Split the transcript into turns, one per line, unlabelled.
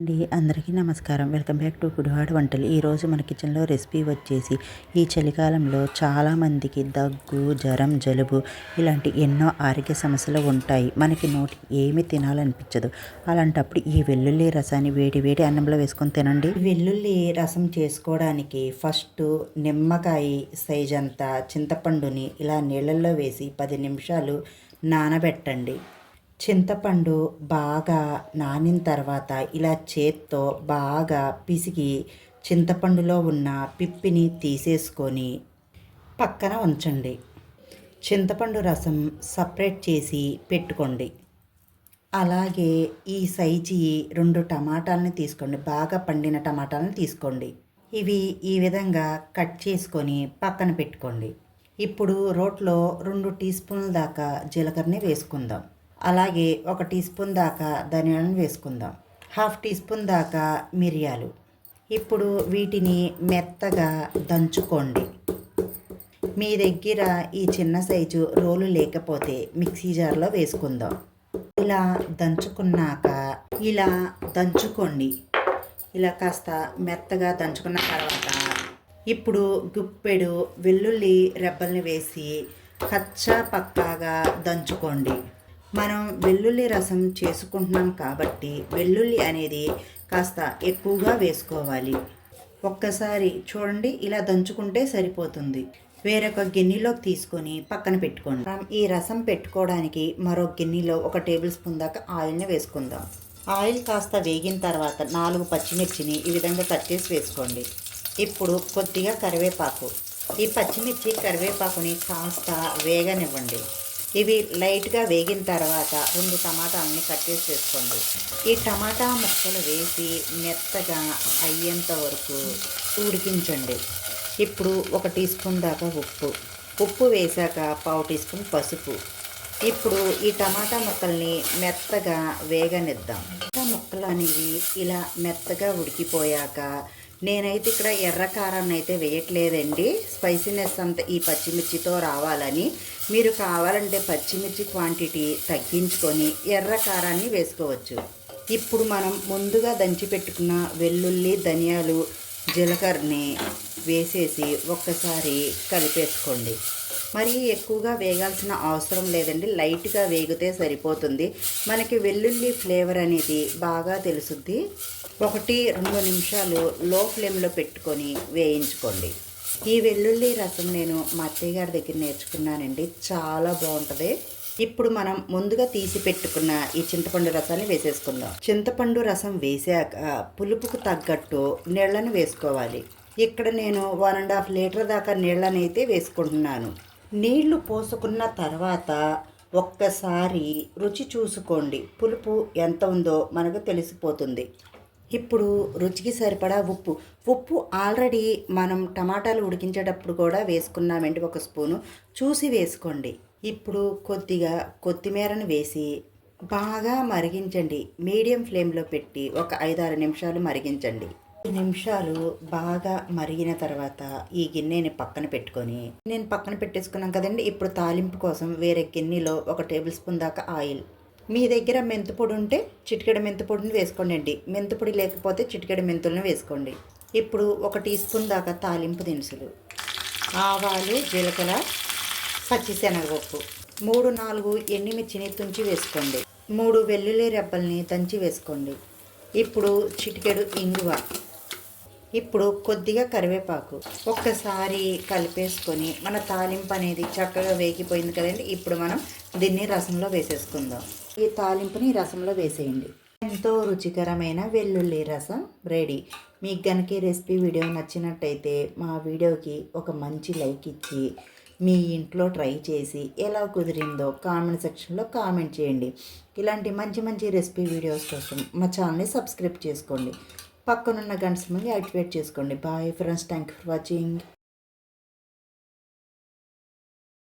అండి అందరికీ నమస్కారం. Welcome back to Gudivada heart వంటలు. ఈరోజు మన కిచెన్లో రెసిపీ వచ్చేసి ఈ చలికాలంలో చాలామందికి దగ్గు జ్వరం జలుబు ఇలాంటి ఎన్నో ఆరోగ్య సమస్యలు ఉంటాయి. మనకి నోటి ఏమి తినాలనిపించదు. అలాంటప్పుడు ఈ వెల్లుల్లి రసాన్ని వేడి వేడి అన్నంలో వేసుకొని తినండి. వెల్లుల్లి రసం చేసుకోవడానికి ఫస్ట్ నిమ్మకాయ సైజ్ అంతా చింతపండుని ఇలా నీళ్ళల్లో వేసి పది నిమిషాలు నానబెట్టండి. చింతపండు బాగా నానిన తర్వాత ఇలా చేత్తో బాగా పిసికి చింతపండులో ఉన్న పిప్పిని తీసేసుకొని పక్కన ఉంచండి. చింతపండు రసం సపరేట్ చేసి పెట్టుకోండి. అలాగే ఈ సైజు రెండు టమాటాలని తీసుకోండి. బాగా పండిన టమాటాలను తీసుకోండి. ఇవి ఈ విధంగా కట్ చేసుకొని పక్కన పెట్టుకోండి. ఇప్పుడు రోట్లో రెండు టీ స్పూన్ల దాకా జీలకర్రని వేసుకుందాం. అలాగే ఒక టీ స్పూన్ దాకా ధనియాలను వేసుకుందాం. హాఫ్ టీ స్పూన్ దాకా మిరియాలు. ఇప్పుడు వీటిని మెత్తగా దంచుకోండి. మీ దగ్గర ఈ చిన్న సైజు రోలు లేకపోతే మిక్సీ జార్లో వేసుకుందాం. ఇలా దంచుకున్నాక ఇలా దంచుకోండి. ఇలా కాస్త మెత్తగా దంచుకున్న తర్వాత ఇప్పుడు గుప్పెడు వెల్లుల్లి రెబ్బల్ని వేసి కచ్చా పక్కాగా దంచుకోండి. మనం వెల్లుల్లి రసం చేసుకుంటున్నాం కాబట్టి వెల్లుల్లి అనేది కాస్త ఎక్కువగా వేసుకోవాలి. ఒక్కసారి చూడండి ఇలా దంచుకుంటే సరిపోతుంది. వేరొక గిన్నెలోకి తీసుకొని పక్కన పెట్టుకోండి. ఈ రసం పెట్టుకోవడానికి మరో గిన్నెలో ఒక టేబుల్ స్పూన్ దాకా ఆయిల్ని వేసుకుందాం. ఆయిల్ కాస్త వేగిన తర్వాత నాలుగు పచ్చిమిర్చిని ఈ విధంగా కట్ చేసి వేసుకోండి. ఇప్పుడు కొద్దిగా కరివేపాకు. ఈ పచ్చిమిర్చి కరివేపాకుని కాస్త వేగనివ్వండి. ఇవి లైట్గా వేగిన తర్వాత రెండు టమాటాలని కట్ చేసి వేసుకోండి. ఈ టమాటా ముక్కలు వేసి మెత్తగా అయ్యేంత వరకు ఉడికించండి. ఇప్పుడు ఒక టీ స్పూన్ దాకా ఉప్పు. ఉప్పు వేశాక పావు టీ స్పూన్ పసుపు. ఇప్పుడు ఈ టమాటా ముక్కల్ని మెత్తగా వేగనిద్దాం. టమాటా ముక్కలు అనేవి ఇలా మెత్తగా ఉడికిపోయాక నేనైతే ఇక్కడ ఎర్ర కారాన్ని అయితే వేయట్లేదండి. స్పైసీనెస్ అంత ఈ పచ్చిమిర్చితో రావాలని. మీరు కావాలంటే పచ్చిమిర్చి క్వాంటిటీ తగ్గించుకొని ఎర్ర కారాన్ని వేసుకోవచ్చు. ఇప్పుడు మనం ముందుగా దంచి పెట్టుకున్న వెల్లుల్లి ధనియాలు జీలకర్రని వేసేసి ఒక్కసారి కలిపేసుకోండి. మరీ ఎక్కువగా వేగాల్సిన అవసరం లేదండి. లైట్గా వేగితే సరిపోతుంది. మనకి వెల్లుల్లి ఫ్లేవర్ అనేది బాగా తెలుసుద్ది. ఒకటి రెండు నిమిషాలు లో ఫ్లేమ్లో పెట్టుకొని వేయించుకోండి. ఈ వెల్లుల్లి రసం నేను మా అత్తయ్య గారి దగ్గర నేర్చుకున్నానండి. చాలా బాగుంటుంది. ఇప్పుడు మనం ముందుగా తీసి పెట్టుకున్న ఈ చింతపండు రసాన్ని వేసేసుకుందాం. చింతపండు రసం వేసాక పులుపుకు తగ్గట్టు నీళ్ళను వేసుకోవాలి. ఇక్కడ నేను వన్ అండ్ హాఫ్ లీటర్ దాకా నీళ్ళనైతే అయితే వేసుకుంటున్నాను. నీళ్ళు పోసుకున్న తర్వాత ఒక్కసారి రుచి చూసుకోండి. పులుపు ఎంత ఉందో మనకు తెలిసిపోతుంది. ఇప్పుడు రుచికి సరిపడా ఉప్పు. ఉప్పు ఆల్రెడీ మనం టమాటాలు ఉడికించేటప్పుడు కూడా వేసుకున్నామండి ఒక స్పూను. చూసి వేసుకోండి. ఇప్పుడు కొద్దిగా కొత్తిమీరను వేసి బాగా మరిగించండి. మీడియం ఫ్లేమ్లో పెట్టి ఒక ఐదారు నిమిషాలు మరిగించండి. నిమిషాలు బాగా మరిగిన తర్వాత ఈ గిన్నెని పక్కన పెట్టుకొని నేను పక్కన పెట్టేసుకున్నాం కదండి. ఇప్పుడు తాలింపు కోసం వేరే గిన్నెలో ఒక టేబుల్ స్పూన్ దాకా ఆయిల్. మీ దగ్గర మెంతిపొడి ఉంటే చిటికెడ మెంతిపొడిని వేసుకోండి అండి మెంతిపొడి లేకపోతే చిటికెడ మెంతులను వేసుకోండి. ఇప్పుడు ఒక టీ స్పూన్ దాకా తాలింపు దినుసులు ఆవాలు జీలకర్ర పచ్చిశనగపప్పు మూడు నాలుగు ఎండిమిర్చిని తుంచి వేసుకోండి. మూడు వెల్లుల్లి రెబ్బల్ని దంచి వేసుకోండి. ఇప్పుడు చిటికెడు ఇంగువ ఇప్పుడు కొద్దిగా కరివేపాకు ఒక్కసారి కలిపేసుకొని మన తాలింపు అనేది చక్కగా వేగిపోయింది కదండి. ఇప్పుడు మనం దీన్ని రసంలో వేసేసుకుందాం. ఈ తాలింపుని రసంలో వేసేయండి. ఎంతో రుచికరమైన వెల్లుల్లి రసం రెడీ. మీకు కనుక రెసిపీ వీడియో నచ్చినట్టయితే మా వీడియోకి ఒక మంచి లైక్ ఇచ్చి మీ ఇంట్లో ట్రై చేసి ఎలా కుదిరిందో కామెంట్ సెక్షన్లో కామెంట్ చేయండి. ఇలాంటి మంచి మంచి రెసిపీ వీడియోస్ కోసం మా ఛానల్ని సబ్స్క్రైబ్ చేసుకోండి. పక్కనున్న గంట ముందు యాక్టివేట్ చేసుకోండి. Bye friends thank you for watching